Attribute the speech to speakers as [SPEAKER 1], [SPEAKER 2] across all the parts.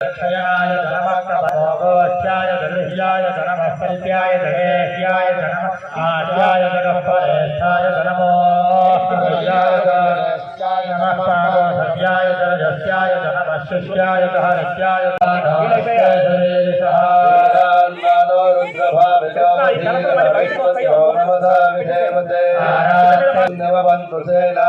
[SPEAKER 1] క్షయాయ ధనమోగోష్యాయ ధనుష్యాయ ధనమసల్యాయ ధనేష్యాయ ధనమ ఆశాయ ధనపరేష్టాయ ధనమో నమస్పాగోష్యాయ ధనజస్యాయ ధనమశిష్యాయ ధనస్యాయ ధనమేషాయ నమదా విషయమతే నవబంధుశేనా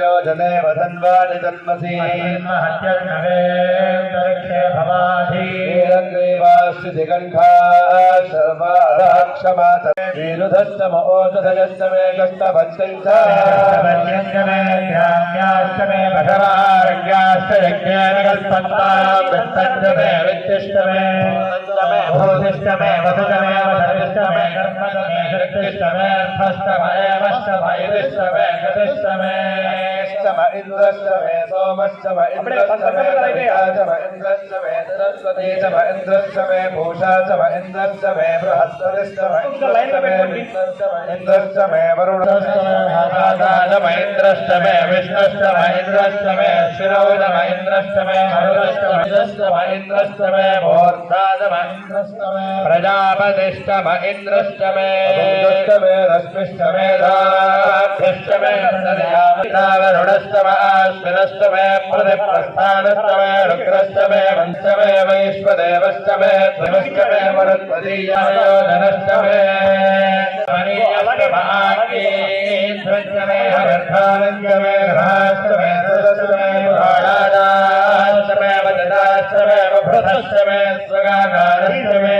[SPEAKER 1] प्रचोदने
[SPEAKER 2] वदन्वारि तन्मसि भवाधिगण्ठा
[SPEAKER 1] सर्वारक्षमात वीरुधस्तम ओषधयस्तमे
[SPEAKER 2] कष्टभक्तञ्चमे भगवार्याश्च यज्ञेन कल्पन्ता वृत्तञ्च मे भूतमे भूतिष्ठमे वसुतमेव धरिष्ठमे कर्मतमे शक्तिष्ठमे अर्थष्ठमेव भयतिष्ठमे गतिष्ठमे చమ ఇంద్రశ్చ మే సోమశ్చ మ ఇంద్రశ్చ మే పితా చమ ఇంద్రశ్చ మే సరస్వతి చమ ఇంద్రశ్చ మే భూషా చమ ఇంద్రశ్చ మే బృహస్పతిశ్చ మ ఇంద్రశ్చ మే వరుణశ్చ మే ఆకాశ మ ఇంద్రశ్చ మే విష్ణుశ్చ మ ఇంద్రశ్చ వరుణ अश्विनश्चमे प्रतिप्रस्थानश्चमे रुद्रश्चमे वंशमे वैश्वदेवश्चमे ध्रुवश्चमे मरुत्वदीयायो धनश्चमे ध्वजमे हरर्थानञ्जमे राष्ट्रमे सदस्यमे पुराणाश्चमे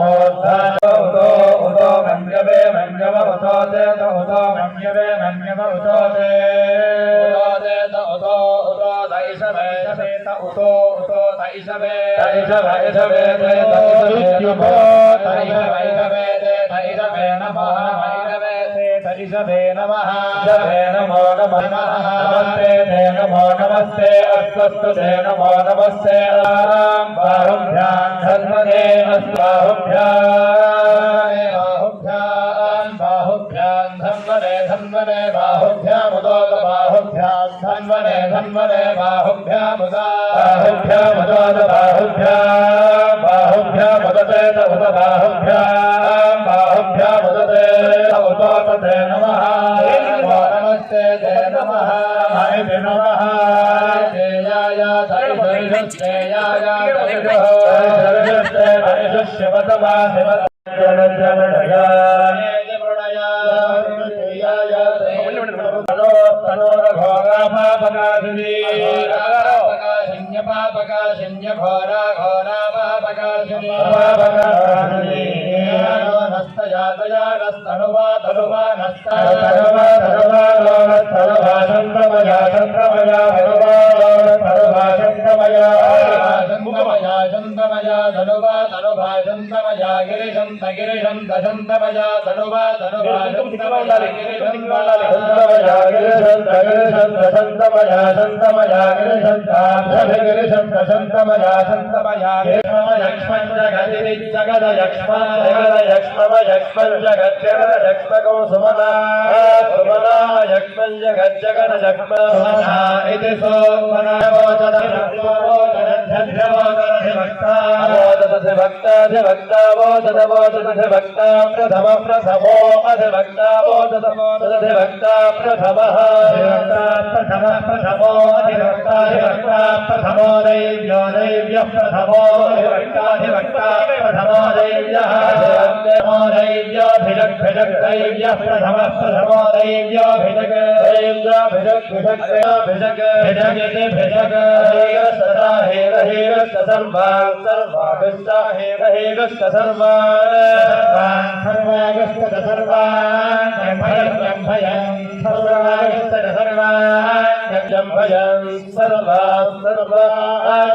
[SPEAKER 2] मूर्धायो उतो उतो मन्यवे मन्यव उतो चेत उतो मन्यवे मन्यव उतो ते उतो चेत उतो उतो दैशवे चेत उतो उतो दैशवे दैशव ऐशवे चेत उतो दैशवैशवे चेत ईशवे नमः वैशवे चेत ईशवे नमः ईशवे नमो नमः नमस्ते ते नमो नमस्ते अस्तु ते नमो नमस्ते बाहुभ्यां धन्वने अस्बाहुभ्यां बाहुभ्यां धन्वने धन्वने बाहुभ्यामुदोद बाहुभ्यां धन्वने धन्वने बाहुभ्यामुदा बाहुभ्यामुदोद बाहुभ्यां बाहुभ्यामुदते उद बाहुभ्यां घोरा घोरा पापकाशिनी पापकाशिनी नस्त यातया नस्तनुवा तनुवा नस्त तनुवा तनुवा చంద్రమయా ధనువా ధనుభా చంద్రమయా చంద్రమయా గిరిశంత గిరిశంత చంద్రమయా చంద్రమయా గిరిశంత గిరిశంత చంద్రమయా చంద్రమయా యక్ష్మం జగది జగద యక్ష్మ జగద యక్ష్మమ యక్ష్మం జగత్ జగద యక్ష్మకం సుమనా సుమనా యక్ష్మం జగత్ జగద యక్ష్మ సుమనా ఇది సోమనా వోచన వోచన ధన్యవాద अवोदधिभक्ताधिभक्तावो तदवोदधिभक्ता प्रथम प्रथमो तदवोदधिभक्ता प्रथमः
[SPEAKER 1] प्रथमः अधिभक्ताधिभक्ता प्रथमो दैव्यो दैव्यः प्रथमो प्रथमो दैव्यः प्रथमो दैव्योभिजग्भिजग् दैव्यः प्रथमः प्रथमो
[SPEAKER 2] भिजग् भिजग्
[SPEAKER 1] भिजगिति भिजग्
[SPEAKER 2] सदा हेर हेरश्च सर्वान् सर्वाभिष्टा हेर हेरश्च सर्वान्
[SPEAKER 1] सर्वान् सर्वागस्त सर्वान् जम्भयन् जम्भयन् सर्वागस्त सर्वान्
[SPEAKER 2] जम्भयन् सर्वा सर्वा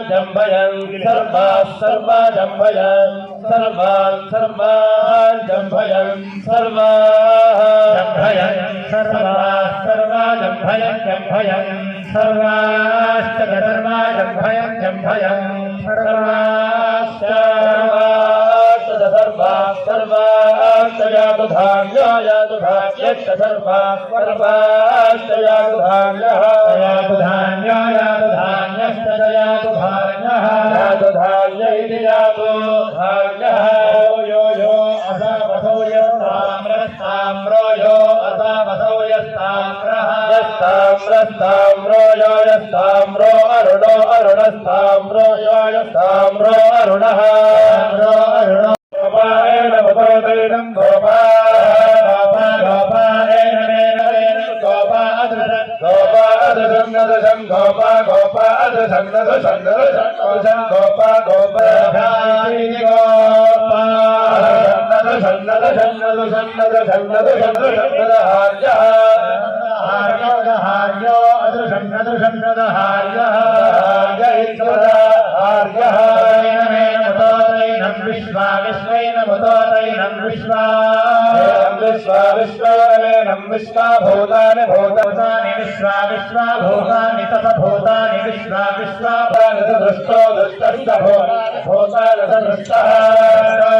[SPEAKER 2] जम्भयन् सर्वा सर्वा जम्भयन् सर्वान् सर्वान् जम्भयन् सर्वा
[SPEAKER 1] जम्भयन् सर्वा सर्वा जम्भयन् जम्भयन् सर्वाश्च सर्वा जम्भयन् जम्भयन् सर्वाश्च
[SPEAKER 2] सर्वा सर्वाश्चयातु धान्यायातु धान्यश्च सर्वा सर्वाश्चयातु धान्यः
[SPEAKER 1] यातु धान्यो यातु धान्यश्च यातु धान्यः
[SPEAKER 2] यातु धान्य इति यातु धान्यः
[SPEAKER 1] यस्ताम्रस्ताम्रो यो यस्ताम्रो
[SPEAKER 2] अरुणो अरुणस्ताम्रो यो यस्ताम्रो अरुणः
[SPEAKER 1] ताम्रो अरुणो
[SPEAKER 2] गोपायण मुदोदैनं Gopa Gopa
[SPEAKER 1] गोपालेन main main गोपादृश
[SPEAKER 2] गोपादृशं Gopa गोपादृशं नदृशं Gopa Gopa
[SPEAKER 1] गोपादिनि Gopa हार्यो दहार्यो अदृशं नदृशं नदहार्यः हार्यः main मुदोदैनं विश्वा विश्वेन मुदोदैनं विश्वा
[SPEAKER 2] विश्वा विश्वा भूतानि भूतानि
[SPEAKER 1] भूतानि विश्वा विश्वा भूतानि तथ भूतानि विश्वा विश्वा
[SPEAKER 2] दृष्टो दृष्टश्च भूतानि भूतानि दृष्टः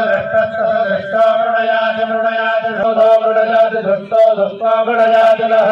[SPEAKER 1] दृष्टस्तु दृष्टो मृडयाति मृडयाति
[SPEAKER 2] धो मृडयाति दृष्टो दृष्टो नः
[SPEAKER 1] नः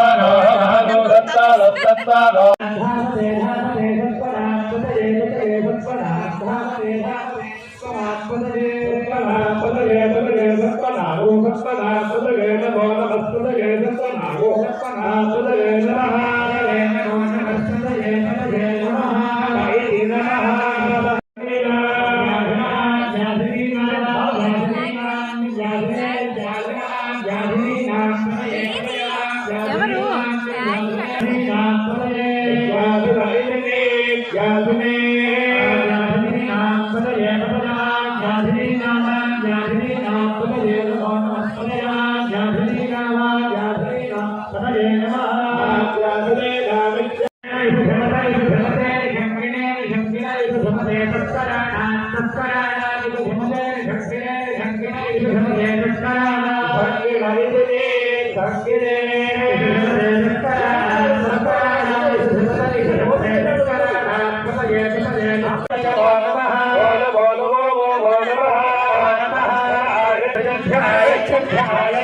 [SPEAKER 3] সুন্দর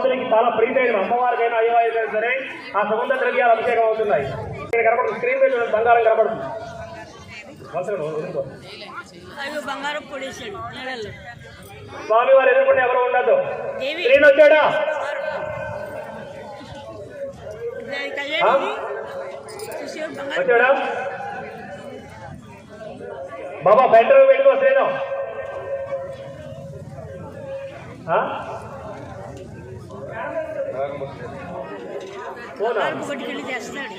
[SPEAKER 4] భక్తులకి చాలా ప్రీతైన అమ్మవారికైనా అయ్యవారికైనా సరే ఆ సుగంధ ద్రవ్యాలు అభిషేకం అవుతున్నాయి. ఇక్కడ కనపడుతుంది స్క్రీన్ మీద బంగారం కనపడుతుంది. స్వామి వారు ఎదుర్కొంటే ఎవరు ఉండదు స్క్రీన్ వచ్చాడా? వచ్చాడా? బాబా బెటర్ పెట్టుకోవచ్చు
[SPEAKER 3] నేను పట్టుకెళ్ళి చేస్తాడు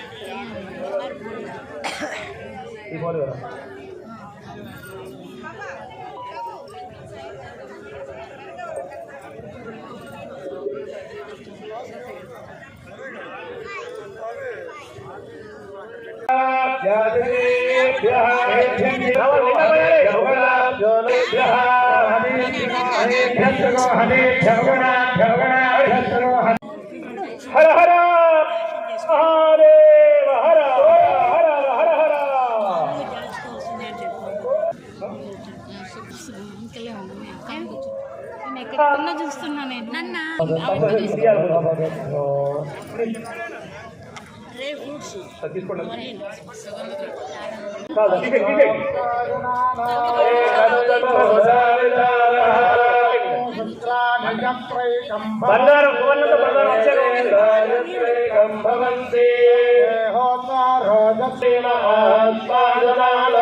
[SPEAKER 4] हरे भगवान
[SPEAKER 2] ಬಂಗಾರ ಭುವನ್ನದ ಬಂಗಾರ ಭವಂತಿ ಹೋತಾರೋದೇನ
[SPEAKER 4] ಆತ್ಮಾನ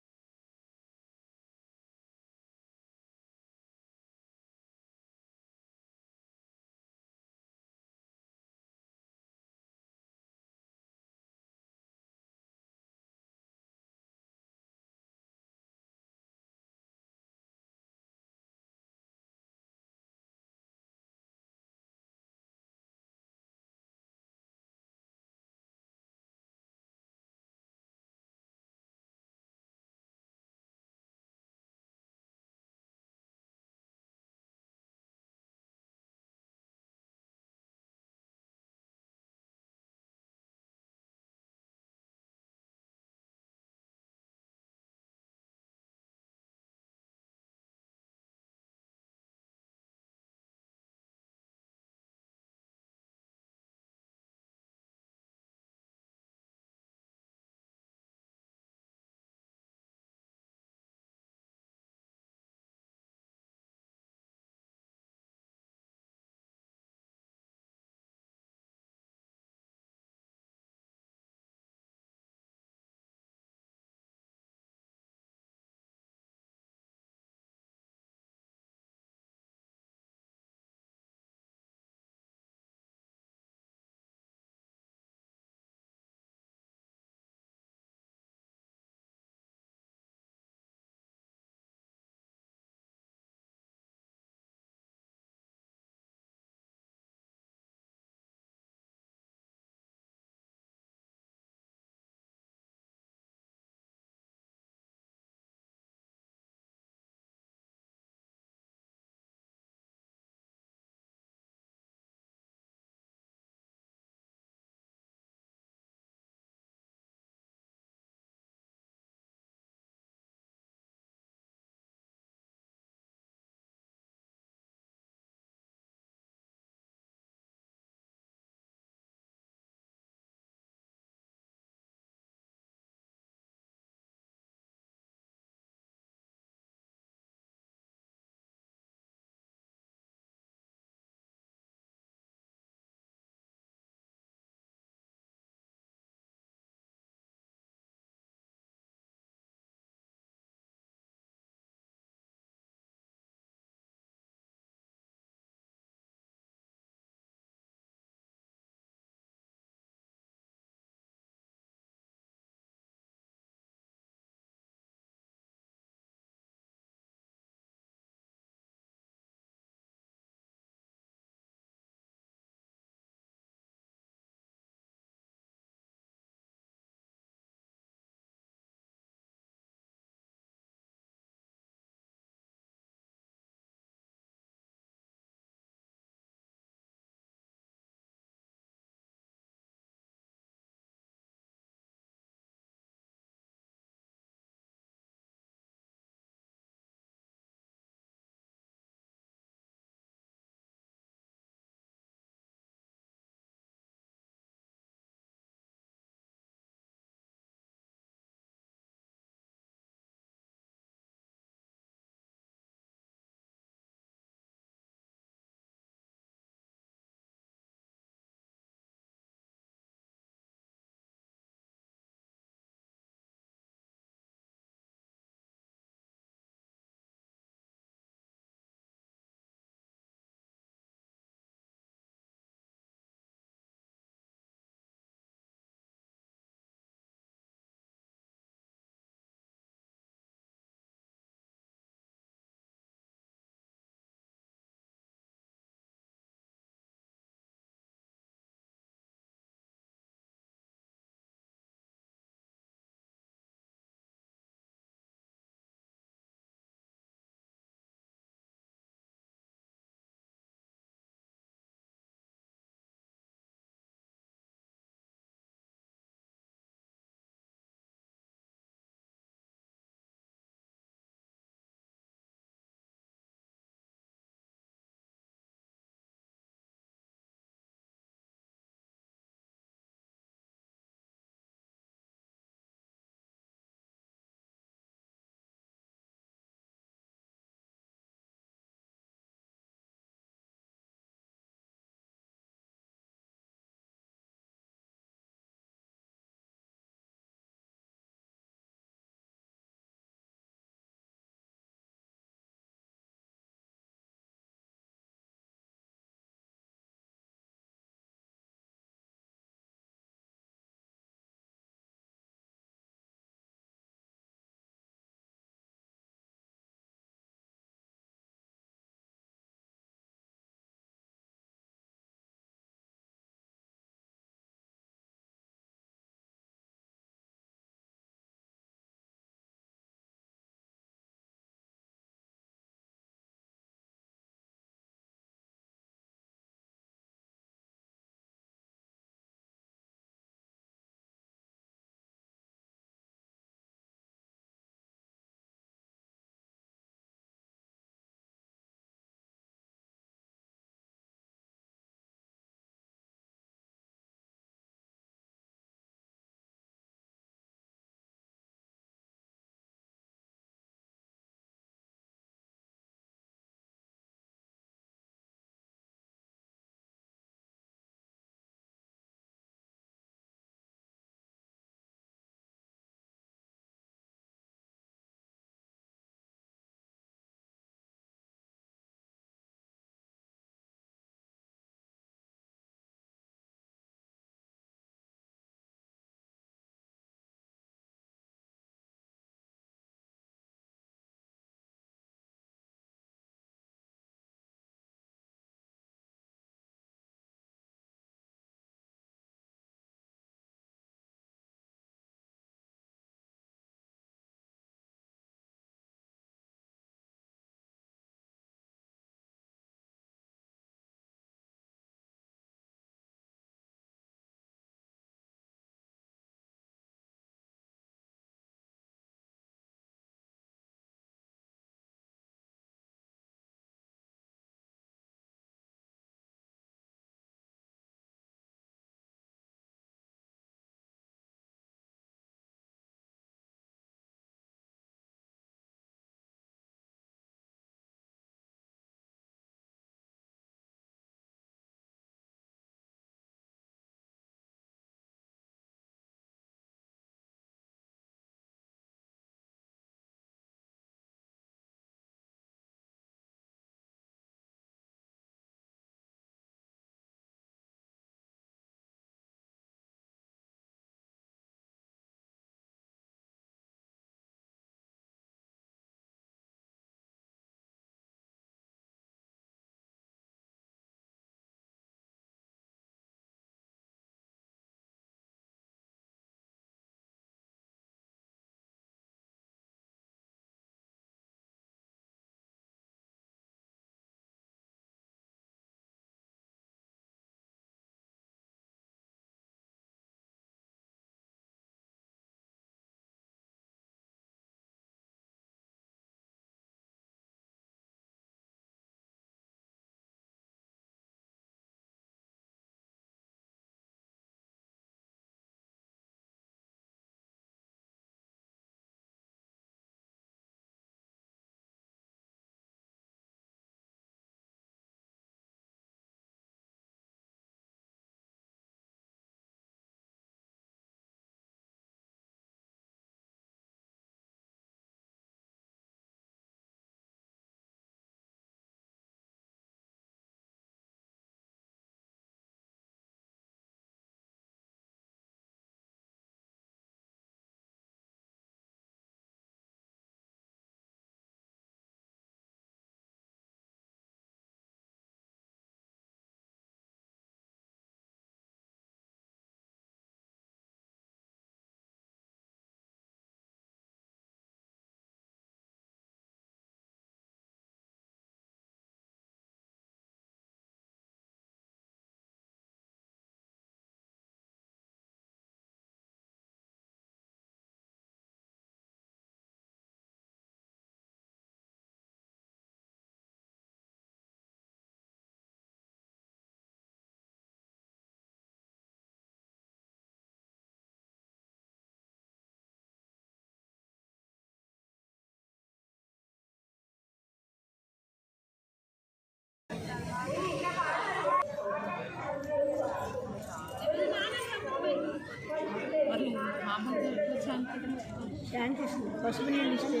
[SPEAKER 3] శాంతి ఇస్తుంది పసుపు నీళ్ళు ఇస్తే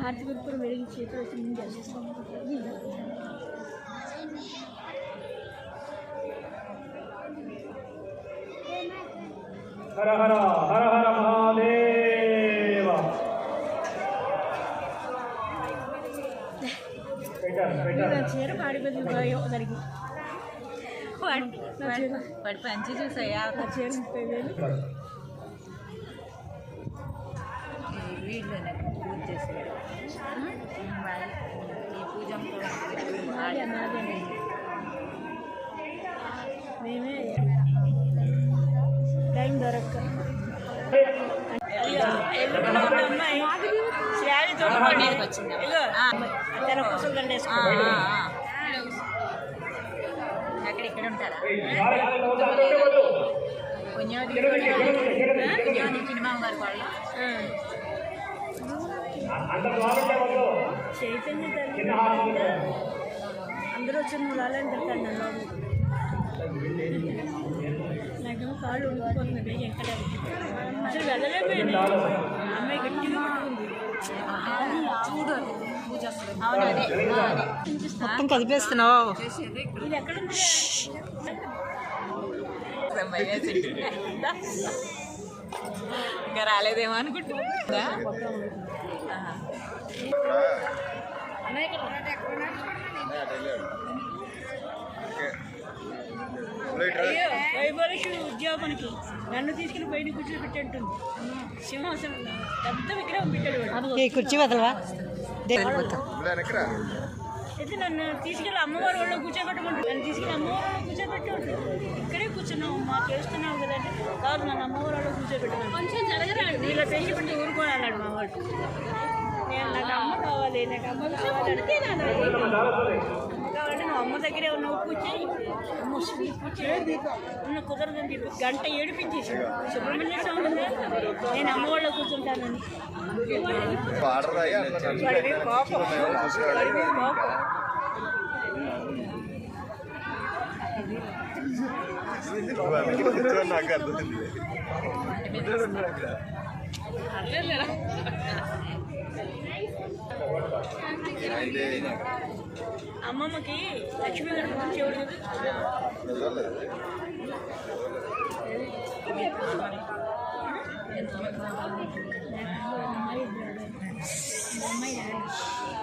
[SPEAKER 3] హారతి కర్పూరం వెలిగించి చేతిలో క్లీన్ చేసేస్తాం
[SPEAKER 4] హర హర హర హర మహాదేవ
[SPEAKER 3] చీర పాడిపోయింది ఒకసారికి
[SPEAKER 5] వాడి వాడి పంచి చూసాయా
[SPEAKER 3] చీర ముప్పై వేలు
[SPEAKER 5] పూజ వాడి- ఈ పూజ
[SPEAKER 3] నాదే నాదే మేమే టైం దొరక్క. అమ్మాయి. శ్రావి తోటపడి
[SPEAKER 5] వచ్చింది.
[SPEAKER 3] అతను కోసం దండేసుకో
[SPEAKER 5] అక్కడ ఇక్కడ ఉంటారా. పుణ్యోది సినిమా గారు వాళ్ళు.
[SPEAKER 4] వాళ్ళు
[SPEAKER 3] చైతన్య తల్లి. అందరూ వచ్చిన మూలాలని తింటాను నాకేమో కాళ్ళు ఉండిపోతుంది ఎక్కడ? అసలు వెళ్ళలేకపోయాను అమ్మాయి గట్టిగా
[SPEAKER 5] చూడు
[SPEAKER 6] మొత్తం కదిపేస్తున్నావు.
[SPEAKER 5] ఇంకా రాలేదేమో అనుకుంటున్నా.
[SPEAKER 3] అయ్యో వైభవలక్ష్మి ఉద్యోగానికి నన్ను తీసుకుని బయట కూర్చొని పెట్టంటుంది సింహాసనం పెద్ద విగ్రహం పెట్టాడు వాడు
[SPEAKER 6] ఈ కుర్చీ వదలవా?
[SPEAKER 3] అయితే నన్ను తీసుకెళ్ళి అమ్మవారి వాళ్ళు కూర్చోబెట్టమంటారు నన్ను తీసుకెళ్ళి అమ్మవారి వాళ్ళు కూర్చోబెట్టమంటారు ఇక్కడే కూర్చున్నావు మాకు చేస్తున్నావు కదా అంటే కాదు నన్ను అమ్మవారి వాళ్ళు కూర్చోబెట్టమని కొంచెం జరగరాడు నీళ్ళ పెంచి పెట్టి ఊరుకొని అన్నాడు మా వాడు. నేను నాకు అమ్మ కావాలి నాకు అమ్మ కావాలంటే నువ్వు అమ్మ దగ్గరే ఉన్నావు చేయి. ఉన్న కుదరదని చెప్పి గంట ఏడిపించేసి సుబ్రహ్మణ్య స్వామి? నేను అమ్మ వాళ్ళ కూర్చుంటానని కోపం. కోపం. అమ్మమ్మకి లక్ష్మీ గారు కూర్చోడు అమ్మాయి డాడీ